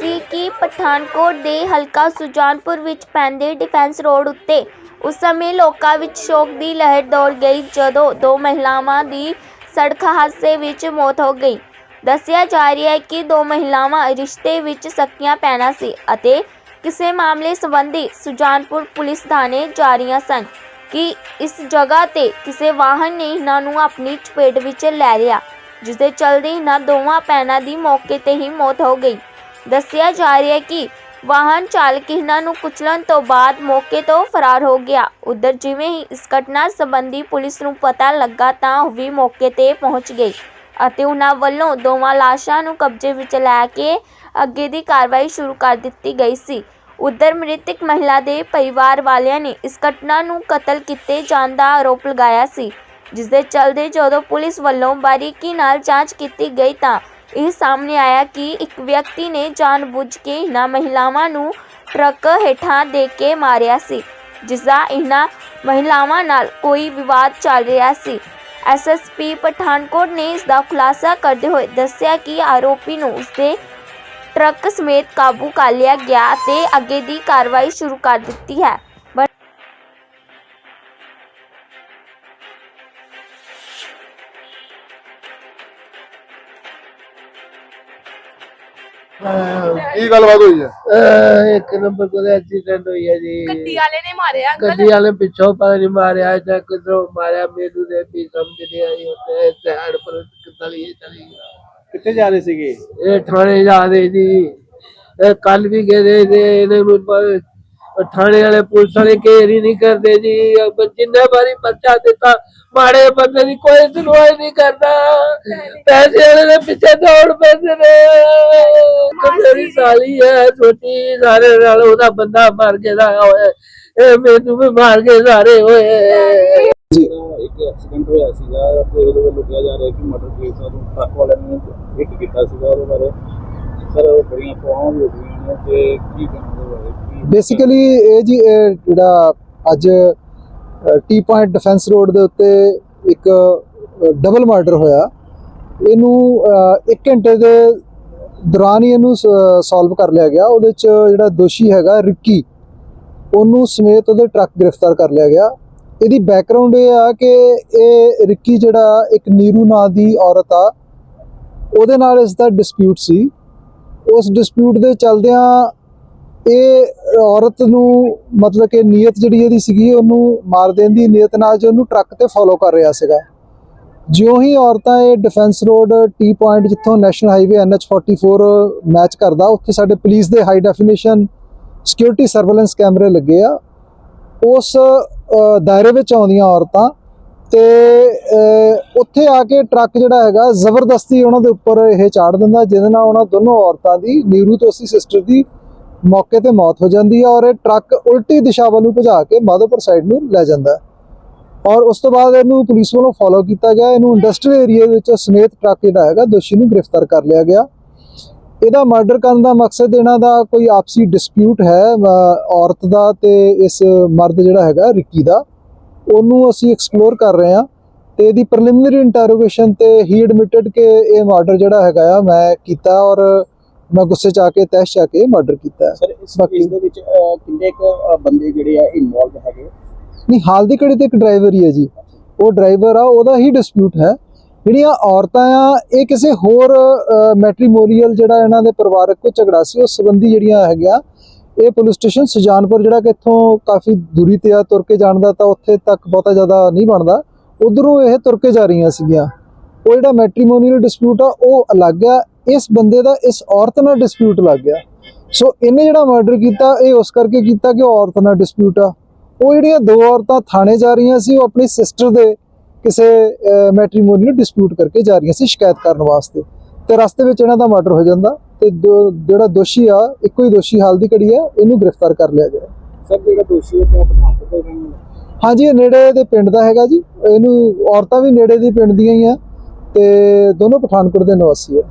ਸੀ ਕਿ ਪਠਾਨਕੋਟ ਦੇ ਹਲਕਾ ਸੁਜਾਨਪੁਰ ਵਿੱਚ ਪੈਂਦੇ ਡਿਫੈਂਸ ਰੋਡ ਉੱਤੇ ਉਸ ਸਮੇਂ ਲੋਕਾਂ ਵਿੱਚ ਸ਼ੋਕ ਦੀ ਲਹਿਰ ਦੌੜ ਗਈ ਜਦੋਂ ਦੋ ਮਹਿਲਾਵਾਂ ਦੀ ਸੜਕ ਹਾਦਸੇ ਵਿੱਚ ਮੌਤ ਹੋ ਗਈ। ਦੱਸਿਆ ਜਾ ਰਿਹਾ ਹੈ ਕਿ ਦੋ ਮਹਿਲਾਵਾਂ ਰਿਸ਼ਤੇ ਵਿੱਚ ਸਕੀਆਂ ਪੈਣਾ ਸੀ ਅਤੇ ਕਿਸੇ ਮਾਮਲੇ ਸੰਬੰਧੀ ਸੁਜਾਨਪੁਰ ਪੁਲਿਸ ਥਾਣੇ ਜਾ ਰਹੀਆਂ ਸਨ। ਕਿ ਇਸ ਜਗ੍ਹਾ ਤੇ ਕਿਸੇ ਵਾਹਨ ਨੇ ਇਹਨਾਂ ਨੂੰ ਆਪਣੀ ਚਪੇਟ ਵਿੱਚ ਲੈ ਲਿਆ ਜਿਸ ਦੇ ਚਲਦੇ ਇਹਨਾਂ ਦੋਵਾਂ ਭੈਣਾਂ ਦੀ ਮੌਕੇ ਤੇ ਹੀ ਮੌਤ ਹੋ ਗਈ। ਦੱਸਿਆ ਜਾ ਰਿਹਾ ਹੈ ਕਿ ਵਾਹਨ ਚਾਲਕ ਇਹਨਾਂ ਨੂੰ ਕੁਚਲਣ ਤੋਂ ਬਾਅਦ ਮੌਕੇ ਤੋਂ ਫਰਾਰ ਹੋ ਗਿਆ। ਉਧਰ ਜਿਵੇਂ ਹੀ ਇਸ ਘਟਨਾ ਸੰਬੰਧੀ ਪੁਲਿਸ ਨੂੰ ਪਤਾ ਲੱਗਾ ਤਾਂ ਉਹ ਵੀ ਮੌਕੇ ਤੇ ਪਹੁੰਚ ਗਈ ਅਤੇ ਉਹਨਾਂ ਵੱਲੋਂ ਦੋਵਾਂ ਲਾਸ਼ਾਂ ਨੂੰ ਕਬਜ਼ੇ ਵਿੱਚ ਲੈ ਕੇ ਅੱਗੇ ਦੀ ਕਾਰਵਾਈ ਸ਼ੁਰੂ ਕਰ ਦਿੱਤੀ ਗਈ ਸੀ। ਉਧਰ ਮ੍ਰਿਤਕ ਮਹਿਲਾ ਦੇ ਪਰਿਵਾਰ ਵਾਲਿਆਂ ਨੇ ਇਸ ਘਟਨਾ ਨੂੰ ਕਤਲ ਕੀਤੇ ਜਾਣ ਦਾ ਆਰੋਪ ਲਗਾਇਆ ਸੀ ਜਿਸ ਦੇ ਚਲਦੇ ਜਦੋਂ ਪੁਲਿਸ ਵੱਲੋਂ ਬਾਰੀਕੀ ਨਾਲ ਜਾਂਚ ਕੀਤੀ ਗਈ ਤਾਂ ਇਹ ਸਾਹਮਣੇ ਆਇਆ ਕਿ ਇੱਕ ਵਿਅਕਤੀ ਨੇ ਜਾਣਬੁੱਝ ਕੇ ਇਹਨਾਂ ਮਹਿਲਾਵਾਂ ਨੂੰ ਟਰੱਕ ਹੇਠਾਂ ਦੇ ਕੇ ਮਾਰਿਆ ਸੀ ਜਿਸ ਦਾ ਇਹਨਾਂ ਮਹਿਲਾਵਾਂ ਨਾਲ ਕੋਈ ਵਿਵਾਦ ਚੱਲ ਰਿਹਾ ਸੀ। ਐਸਐਸਪੀ ਪਠਾਨਕੋਟ ਨੇ ਇਸ ਦਾ ਖੁਲਾਸਾ ਕਰਦੇ ਹੋਏ ਦੱਸਿਆ ਕਿ ਆਰੋਪੀ ਨੂੰ ਉਸਦੇ ਟਰੱਕ ਸਮੇਤ ਕਾਬੂ ਕਰ ਲਿਆ ਗਿਆ ਅਤੇ ਅੱਗੇ ਦੀ ਕਾਰਵਾਈ ਸ਼ੁਰੂ ਕਰ ਦਿੱਤੀ ਹੈ ਬਟ ਕੀ ਗੱਲਬਾਤ ਹੋਈ ਹੈ ਅਹ ਇੱਕ ਨੰਬਰ ਕੋਲ ਐਕਸੀਡੈਂਟ ਹੋਈ ਹੈ ਜੀ ਗੱਡੀ ਵਾਲੇ ਨੇ ਮਾਰਿਆ ਅੰਕਲ ਗੱਡੀ ਵਾਲੇ ਪਿੱਛੋਂ ਪਤਾ ਨਹੀਂ ਮਾਰਿਆ ਜਾਂ ਕਿਧਰੋਂ ਮਾਰਿਆ ਮੈਨੂੰ ਤੇ ਵੀ ਸਮਝ ਨਹੀਂ ਆਈ ਉੱਤੇ ਸਾਈਡ ਪਰ ਚਲੀ ਚਲੀ ਕਿੱਥੇ ਜਾ ਰਹੇ ਸੀਗੇ? ਇਹ ਥਾਣੇ ਜਾ ਰਹੇ ਜੀ। ਇਹ ਕੱਲ ਵੀ ਗਏ ਦੇ ਨੇ ਇਹਨੇ ਮੈਨੂੰ ਪ- ਥਾਣੇ ਵਾਲੇ ਪੁਲਿਸ ਵਾਲੇ ਹੀ ਨਹੀਂ ਕਰਦੇ ਜੀ। ਅਬ ਜਿੰਨੇ ਵਾਰੀ ਪਰਚਾ ਦਿੱਤਾ ਮਾੜੇ ਬੰਦੇ ਦੀ ਕੋਈ ਸੁਣਵਾਈ ਨਹੀਂ ਕਰਦਾ। ਪੈਸੇ ਵਾਲੇ ਦੇ ਪਿੱਛੇ ਦੌੜ ਪੈਂਦੇ ਨੇ। ਤੇ ਮੇਰੀ ਸਾਲੀ ਹੈ ਛੋਟੀ ਸਾਰੇ ਨਾਲ ਉਹਦਾ ਬੰਦਾ ਮਰ ਗਿਆ ਹੋਇਆ। ਇਹ ਮੈਨੂੰ ਵੀ ਮਾਰ ਕੇ ਸਾਰੇ ਹੋਏ। ਇੱਕ ਐਕਸੀਡੈਂਟ ਹੋਇਆ ਸੀਗਾ ਤੇ ਉਹਦੇ ਵੱਲੋਂ ਕਿਹਾ ਜਾ ਰਿਹਾ ਕਿ ਮਟਰ ਕੇਸ ਆ ਨੂੰ ਟਰੱਕ ਵਾਲਿਆਂ ਨੇ ਹਿੱਟ ਕੀਤਾ ਸੀਗਾ ਉਹਦੇ ਬਾਰੇ। ਸਰ ਬੜੀਆਂ ਫੋਹਾਂ ਵੀ ਹੋ ਗਈਆਂ ਨੇ ਤੇ ਕੀ ਕਹਿਣਾ ਉਹਦੇ ਬਾਰੇ? ਕੀ ਬੇਸਿਕਲੀ ਇਹ ਜੀ ਇਹ ਜਿਹੜਾ ਅੱਜ ਟੀ ਪੁਆਇੰਟ ਡਿਫੈਂਸ ਰੋਡ ਦੇ ਉੱਤੇ ਇੱਕ ਡਬਲ ਮਰਡਰ ਹੋਇਆ। ਇਹਨੂੰ 1 ਘੰਟੇ ਦੇ ਦੌਰਾਨ ਹੀ ਇਹਨੂੰ ਸੋਲਵ ਕਰ ਲਿਆ ਗਿਆ। ਉਹਦੇ ਚ ਜਿਹੜਾ ਦੋਸ਼ੀ ਹੈਗਾ ਰਿੱਕੀ। ਉਹਨੂੰ ਸਮੇਤ ਉਹਦੇ ਟਰੱਕ ਗ੍ਰਿਫਤਾਰ ਕਰ ਲਿਆ ਗਿਆ। ਇਹਦੀ ਬੈਕਗ੍ਰਾਉਂਡ ਇਹ ਆ ਕਿ ਇਹ ਰਿੱਕੀ ਜਿਹੜਾ ਇੱਕ ਨੀਰੂ ਨਾਂ ਦੀ ਔਰਤ ਆ, ਉਹਦੇ ਨਾਲ ਇਸ ਦਾ ਡਿਸਪਿਊਟ ਸੀ। ਉਸ ਡਿਸਪਿਊਟ ਦੇ ਚਲਦਿਆਂ ਇਹ ਔਰਤ ਨੂੰ ਮਤਲਬ ਕਿ ਨੀਅਤ ਜਿਹੜੀ ਇਹਦੀ ਸੀਗੀ, ਉਹਨੂੰ ਮਾਰ ਦੇਣ ਦੀ ਨੀਅਤ ਨਾਲ ਜੋ ਉਹਨੂੰ ਟਰੱਕ ਤੇ ਫੋਲੋ ਕਰ ਰਿਹਾ ਸੀਗਾ। ਜਿਉਂ ਹੀ ਔਰਤਾਂ ਇਹ ਡਿਫੈਂਸ ਰੋਡ ਟੀ ਪੁਆਇੰਟ ਜਿੱਥੋਂ ਨੈਸ਼ਨਲ ਹਾਈਵੇ NH44 ਮੈਚ ਕਰਦਾ, ਉੱਥੇ ਸਾਡੇ ਪੁਲਿਸ ਦੇ ਹਾਈ ਡੈਫੀਨੇਸ਼ਨ ਸਿਕਿਉਰਿਟੀ ਸਰਵੇਲੈਂਸ ਕੈਮਰੇ ਲੱਗੇ ਆ। ਉਸ ਦਾਇਰੇ ਵਿੱਚ ਆਉਂਦੀਆਂ ਔਰਤਾਂ ਤੇ ਉੱਥੇ ਆ ਕੇ ਟਰੱਕ ਜਿਹੜਾ ਹੈਗਾ ਜ਼ਬਰਦਸਤੀ ਉਹਨਾਂ ਦੇ ਉੱਪਰ ਇਹ ਚਾੜ ਦਿੰਦਾ, ਜਿਹਦੇ ਨਾਲ ਉਹਨਾਂ ਦੋਨੋਂ ਔਰਤਾਂ ਦੀ, ਨੀਰੂ ਤੋਂ ਅਸੀਂ ਸਿਸਟਰ ਦੀ ਮੌਕੇ ਤੇ ਮੌਤ ਹੋ ਜਾਂਦੀ ਹੈ ਔਰ ਇਹ ਟਰੱਕ ਉਲਟੀ ਦਿਸ਼ਾ ਵੱਲ ਨੂੰ ਭਜਾ ਕੇ ਮਾਧੋਪੁਰ ਸਾਈਡ ਨੂੰ ਲੈ ਜਾਂਦਾ। ਔਰ ਉਸ ਤੋਂ ਬਾਅਦ ਇਹਨੂੰ ਪੁਲਿਸ ਵੱਲੋਂ ਫੋਲੋ ਕੀਤਾ ਗਿਆ। ਇਹਨੂੰ ਇੰਡਸਟਰੀਅਲ ਏਰੀਆ ਦੇ ਵਿੱਚ ਸਮੇਤ ਟਰੱਕ ਜਿਹੜਾ ਹੈਗਾ ਦੋਸ਼ੀ ਨੂੰ ਗ੍ਰਿਫਤਾਰ ਕਰ ਲਿਆ ਗਿਆ। ਇਹਦਾ ਮਰਡਰ ਕਰਨ ਦਾ ਮਕਸਦ ਇਹਨਾਂ ਦਾ ਕੋਈ ਆਪਸੀ ਡਿਸਪਿਊਟ ਹੈ ਔਰਤ ਦਾ ਤੇ ਇਸ ਮਰਦ ਜਿਹੜਾ ਹੈਗਾ ਰਿੱਕੀ ਦਾ ਉਹਨੂੰ ਅਸੀਂ ਐਕਸਪਲੋਰ ਕਰ ਰਹੇ ਹਾਂ ਤੇ ਇਹਦੀ ਪ੍ਰੀਲਿਮਿਨਰੀ ਇੰਟਰੋਗੇਸ਼ਨ ਤੇ ਹੀ ਐਡਮਿਟਡ ਕਿ ਇਹ ਮਰਡਰ ਜਿਹੜਾ ਹੈਗਾ ਆ ਮੈਂ ਕੀਤਾ ਔਰ ਮੈਂ ਗੁੱਸੇ ਚ ਆ ਕੇ ਤਹਿਸ਼ ਚ ਆ ਕੇ ਮਰਡਰ ਕੀਤਾ ਹੈ। ਸਰ ਇਸ ਇਸ ਦੇ ਵਿੱਚ ਕਿੰਨੇ ਕੁ ਬੰਦੇ ਜਿਹੜੇ ਆ ਇਨਵੋਲਵ ਹੈਗੇ? ਨਹੀਂ ਹਾਲ ਦੀ ਘੜੀ ਤੇ ਇੱਕ ਡਰਾਈਵਰ ਹੀ ਹੈ ਜੀ। ਉਹ ਡਰਾਈਵਰ ਆ ਉਹਦਾ ਹੀ ਡਿਸਪਿਊਟ ਹੈ। ਜਿਹੜੀਆਂ ਔਰਤਾਂ ਆ, ਇਹ ਕਿਸੇ ਹੋਰ ਮੈਟ੍ਰੀਮੋਨੀਅਲ ਜਿਹੜਾ ਇਹਨਾਂ ਦੇ ਪਰਿਵਾਰਕ ਕੋ ਝਗੜਾ ਸੀ, ਉਸ ਸੰਬੰਧੀ ਜਿਹੜੀਆਂ ਹੈਗੀਆਂ, ਇਹ ਪੁਲਿਸ ਸਟੇਸ਼ਨ ਸੁਜਾਨਪੁਰ ਜਿਹੜਾ ਕਿ ਇੱਥੋਂ ਕਾਫੀ ਦੂਰੀ ਤੇ ਆ, ਤੁਰ ਕੇ ਜਾਣ ਦਾ ਤਾਂ ਉੱਥੇ ਤੱਕ ਬਹੁਤਾ ਜ਼ਿਆਦਾ ਨਹੀਂ ਬਣਦਾ। ਉਧਰੋਂ ਇਹ ਤੁਰ ਕੇ ਜਾ ਰਹੀਆਂ ਸੀਗੀਆਂ। ਉਹ ਜਿਹੜਾ ਮੈਟ੍ਰੀਮੋਨੀਅਲ ਡਿਸਪਿਊਟ ਆ, ਉਹ ਅਲੱਗ ਆ, ਇਸ ਬੰਦੇ ਦਾ, ਇਸ ਔਰਤ ਨਾਲ ਡਿਸਪਿਊਟ ਲੱਗ ਗਿਆ। ਸੋ ਇਹਨੇ ਜਿਹੜਾ ਮਰਡਰ ਕੀਤਾ, ਇਹ ਉਸ ਕਰਕੇ ਕੀਤਾ ਕਿ ਉਹ ਔਰਤ ਨਾਲ ਡਿਸਪਿਊਟ ਆ। ਉਹ ਜਿਹੜੀਆਂ ਦੋ ਔਰਤਾਂ ਥਾਣੇ ਜਾ ਰਹੀਆਂ ਸੀ, ਉਹ ਆਪਣੀ ਸਿਸਟਰ ਦੇ ਕਿਸੇ ਮੈਟ੍ਰੀਮੋਨੀ ਨੂੰ ਡਿਸਪਿਊਟ ਕਰਕੇ ਜਾ ਰਹੀਆਂ ਸੀ ਸ਼ਿਕਾਇਤ ਕਰਨ ਵਾਸਤੇ। ਤੇ ਰਸਤੇ ਵਿੱਚ ਇਹਨਾਂ ਦਾ ਮਰਡਰ ਹੋ ਜਾਂਦਾ ਤੇ ਜਿਹੜਾ ਦੋਸ਼ੀ ਆ ਇੱਕੋ ਹੀ ਦੋਸ਼ੀ ਹਾਲ ਦੀ ਘੜੀ ਆ ਇਹਨੂੰ ਗ੍ਰਿਫਤਾਰ ਕਰ ਲਿਆ ਗਿਆ। ਸਰ ਜਿਹੜਾ ਦੋਸ਼ੀ ਹੈ ਉਹ ਪਠਾਨਕੋਟ ਦਾ ਰਹਿਣ ਵਾਲਾ। ਹਾਂਜੀ ਇਹ ਨੇੜੇ ਦੇ ਪਿੰਡ ਦਾ ਹੈਗਾ ਜੀ। ਇਹਨੂੰ ਔਰਤਾਂ ਵੀ ਨੇੜੇ ਦੀ ਪਿੰਡ ਦੀਆਂ ਹੀ ਆ ਤੇ ਦੋਨੋਂ ਪਠਾਨਕੋਟ ਦੇ ਨਿਵਾਸੀ ਆ।